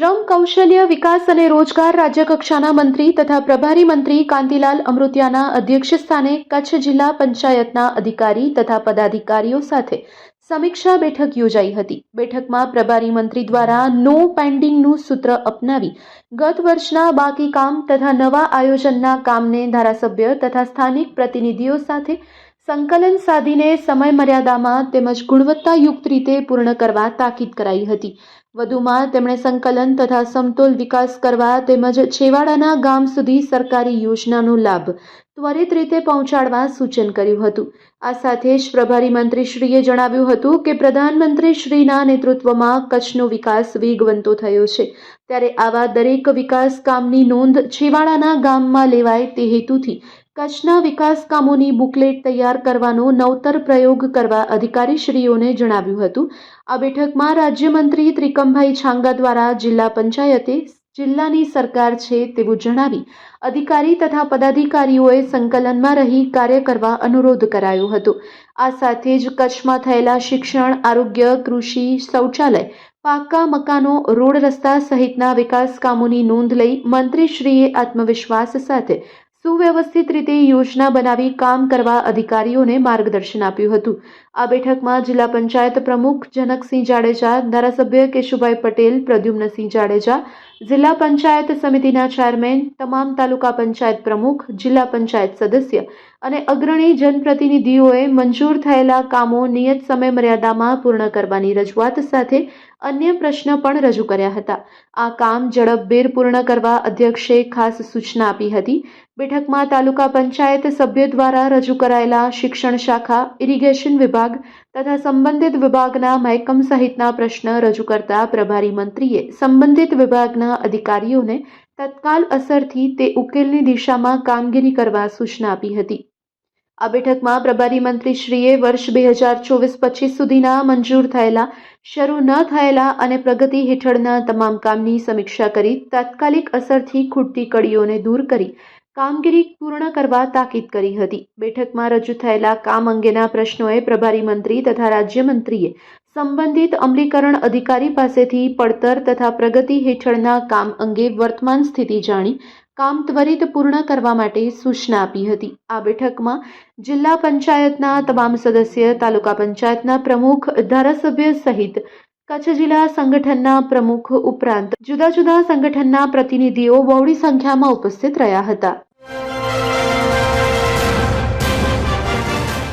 શ્રમ, કૌશલ્ય, વિકાસ અને રોજગાર રાજ્યકક્ષાના મંત્રી તથા પ્રભારી મંત્રી કાંતિલાલ અમૃતિયાના અધ્યક્ષસ્થાને કચ્છ જિલ્લા પંચાયતના અધિકારી તથા પદાધિકારીઓ સાથે સમીક્ષા બેઠક યોજાઈ હતી. બેઠકમાં પ્રભારી મંત્રી દ્વારા નો પેન્ડિંગનું સૂત્ર અપનાવી ગત વર્ષના બાકી કામ તથા નવા આયોજનના કામને ધારાસભ્ય તથા સ્થાનિક પ્રતિનિધિઓ સાથે સંકલન સાધીને સમય મર્યાદામાં તેમજ ગુણવત્તાયુક્ત રીતે પૂર્ણ કરવા તાકીદ કરાઈ હતી. વધુમાં તેમણે સંકલન તથા સમતોલ વિકાસ કરવા તેમજ છેવાડાના ગામ સુધી સરકારી યોજનાનો લાભ ત્વરિત રીતે પહોંચાડવા સૂચન કર્યું હતું. આ સાથે જ પ્રભારી મંત્રીશ્રીએ જણાવ્યું હતું કે પ્રધાનમંત્રી શ્રીના નેતૃત્વમાં કચ્છનો વિકાસ વેગવંતો થયો છે. ત્યારે આવા દરેક વિકાસ કામની નોંધ છેવાડાના ગામમાં લેવાય તે હેતુથી કચ્છના વિકાસ કામોની બુકલેટ તૈયાર કરવાનો નવતર પ્રયોગ કરવા અધિકારીશ્રીઓને જણાવ્યું હતું. આ બેઠકમાં રાજ્યમંત્રી ત્રિકમભાઈ છાંગા દ્વારા જિલ્લા પંચાયતે જિલ્લાની સરકાર છે તેવું જણાવી અધિકારી તથા પદાધિકારીઓએ સંકલનમાં રહી કાર્ય કરવા અનુરોધ કરાયો હતો. આ સાથે જ કચ્છમાં થયેલા શિક્ષણ, આરોગ્ય, કૃષિ, શૌચાલય, પાકા મકાનો, રોડ રસ્તા સહિતના વિકાસ કામોની નોંધ લઈ મંત્રીશ્રીએ આત્મવિશ્વાસ સાથે સુવ્યવસ્થિત રીતે યોજના બનાવી કામ કરવા અધિકારીઓને માર્ગદર્શન આપ્યું હતું. આ બેઠકમાં જિલ્લા પંચાયત પ્રમુખ જનકસિંહ જાડેજા, ધારાસભ્ય કેશુભાઈ પટેલ, પ્રદ્યુમ્નસિંહ જાડેજા, જિલ્લા પંચાયત સમિતિના ચેરમેન, તમામ તાલુકા પંચાયત પ્રમુખ, જિલ્લા પંચાયત સદસ્ય અને અગ્રણી જનપ્રતિનિધિઓએ મંજૂર થયેલા કામો નિયત સમય મર્યાદામાં પૂર્ણ કરવાની રજૂઆત સાથે અન્ય પ્રશ્ન પણ રજૂ કર્યા હતા. આ કામ ઝડપભેર પૂર્ણ કરવા અધ્યક્ષે ખાસ સૂચના આપી હતી. બેઠકમાં તાલુકા પંચાયત સભ્ય દ્વારા રજૂ કરાયેલા શિક્ષણ શાખા, ઇરિગેશન વિભાગ તથા સંબંધિત વિભાગના મહેકમ સહિતના પ્રશ્ન રજૂ કરતા પ્રભારી મંત્રીએ સંબંધિત વિભાગના અધિકારીઓને તત્કાલ અસરથી તે ઉકેલની દિશામાં કામગીરી કરવા સૂચના આપી હતી. આ બેઠકમાં પ્રભારી મંત્રીશ્રીએ વર્ષ બે હજાર ચોવીસ પચીસ સુધીના મંજૂર થયેલા, શરૂ ન થયેલા અને પ્રગતિ હેઠળના તમામ કામની સમીક્ષા કરી તાત્કાલિક અસરથી ખૂટતી કડીઓને દૂર કરી કામગીરી પૂર્ણ કરવા તાકીદ કરી હતી. બેઠકમાં રજૂ થયેલા કામ અંગેના પ્રશ્નોએ પ્રભારી મંત્રી તથા રાજ્યમંત્રીએ સંબંધિત અમલીકરણ અધિકારી પાસેથી પડતર તથા પ્રગતિ હેઠળના કામ અંગે વર્તમાન સ્થિતિ જાણી કામ ત્વરિત પૂર્ણ કરવા માટે સૂચના આપી હતી. આ બેઠકમાં જિલ્લા પંચાયતના તમામ સદસ્ય, તાલુકા પંચાયતના પ્રમુખ, ધારાસભ્ય સહિત કચ્છ જિલ્લા સંગઠનના પ્રમુખ ઉપરાંત જુદા જુદા સંગઠનના પ્રતિનિધિઓ બહોળી સંખ્યામાં ઉપસ્થિત રહ્યા હતા.